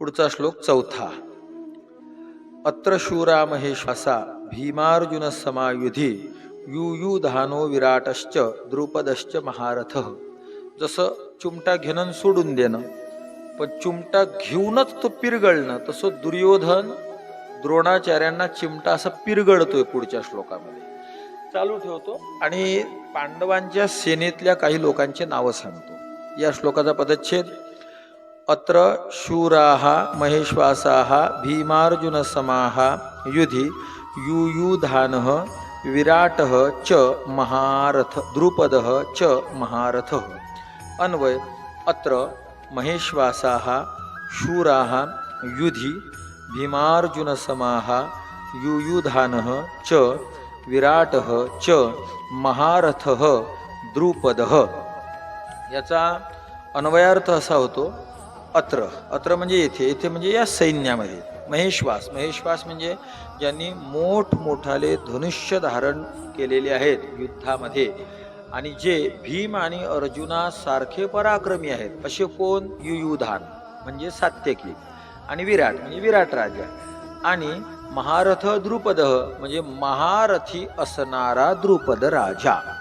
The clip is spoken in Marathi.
पुढचा श्लोक चौथा. अत्र शूरा महेश्वासा भीमार्जुन समायुधी युयुधानो विराटश्च द्रुपदश्च महारथ. जसं चिमटा घेणं सोडून देणं पण चिमटा घेऊनच तो पिरगळणं तसं दुर्योधन द्रोणाचार्यांना चिमटा असं पिरगळतोय पुढच्या श्लोकामध्ये. चालू ठेवतो आणि पांडवांच्या सेनेतल्या काही लोकांचे नावं सांगतो. या श्लोकाचा पदच्छेद अत्र शूराः महेश्वासाः भीमार्जुनसमाः युधि युयुधानः विराटः च महारथ द्रुपदः च महारथः। अन्वय अत्र महेश्वासाः शूराः युधि भीमार्जुनसमाः युयुधानः च विराटः च महारथः द्रुपदः। याचा अन्वयार्थ असा होतो अत्र. अत्र म्हणजे येथे. येथे म्हणजे या सैन्यामध्ये. महेश्वास. महेश्वास म्हणजे ज्यांनी मोठमोठाले धनुष्य धारण केलेले आहेत युद्धामध्ये. आणि जे भीम आणि अर्जुनासारखे पराक्रमी आहेत. असे कोण? युयुधान. म्हणजे सात्यकी. आणि विराट. म्हणजे विराट राजा. आणि महारथ द्रुपद. म्हणजे महारथी असणारा द्रुपद राजा.